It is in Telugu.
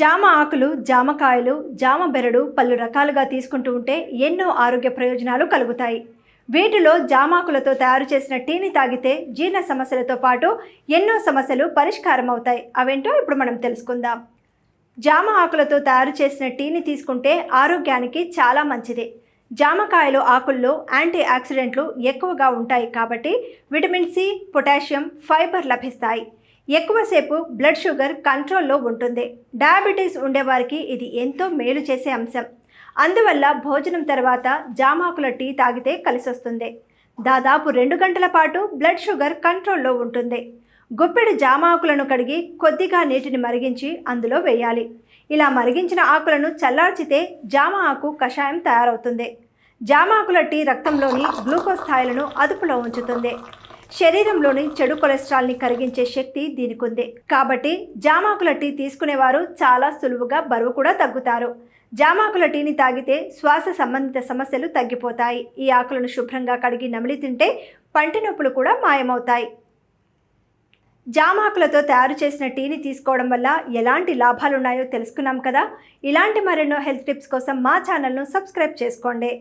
జామ ఆకులు జామకాయలు జామ బెరడు పలు రకాలుగా తీసుకుంటూ ఉంటే ఎన్నో ఆరోగ్య ప్రయోజనాలు కలుగుతాయి. వీటిలో జామాకులతో తయారు చేసిన టీని తాగితే జీర్ణ సమస్యలతో పాటు ఎన్నో సమస్యలు పరిష్కారం అవుతాయి అవేంటో ఇప్పుడు మనం తెలుసుకుందాం. జామ ఆకులతో తయారు చేసిన టీని తీసుకుంటే ఆరోగ్యానికి చాలా మంచిది. జామకాయలు ఆకుల్లో యాంటీ ఆక్సిడెంట్లు ఎక్కువగా ఉంటాయి కాబట్టి విటమిన్ సి పొటాషియం ఫైబర్ లభిస్తాయి. ఎక్కువసేపు బ్లడ్ షుగర్ కంట్రోల్లో ఉంటుంది. డయాబెటీస్ ఉండేవారికి ఇది ఎంతో మేలు చేసే అంశం. అందువల్ల భోజనం తర్వాత జామాకుల టీ తాగితే కలిసొస్తుంది. దాదాపు రెండు గంటల పాటు బ్లడ్ షుగర్ కంట్రోల్లో ఉంటుంది. గుప్పెడు జామాకులను కడిగి కొద్దిగా నీటిని మరిగించి అందులో వేయాలి. ఇలా మరిగించిన ఆకులను చల్లార్చితే జామ ఆకు కషాయం తయారవుతుంది. జామాకుల టీ రక్తంలోని గ్లూకోజ్ స్థాయిలను అదుపులో ఉంచుతుంది. శరీరంలోని చెడు కొలెస్ట్రాల్ని కరిగించే శక్తి దీనికుంది. కాబట్టి జామాకుల టీ తీసుకునేవారు చాలా సులువుగా బరువు కూడా తగ్గుతారు. జామాకుల టీని తాగితే శ్వాస సంబంధిత సమస్యలు తగ్గిపోతాయి. ఈ ఆకులను శుభ్రంగా కడిగి నమిలి తింటే పంటి నొప్పులు కూడా మాయమవుతాయి. జామాకులతో తయారు చేసిన టీని తీసుకోవడం వల్ల ఎలాంటి లాభాలు ఉన్నాయో తెలుసుకున్నాం కదా? ఇలాంటి మరెన్నో హెల్త్ టిప్స్ కోసం మా ఛానల్ను సబ్స్క్రైబ్ చేసుకోండి.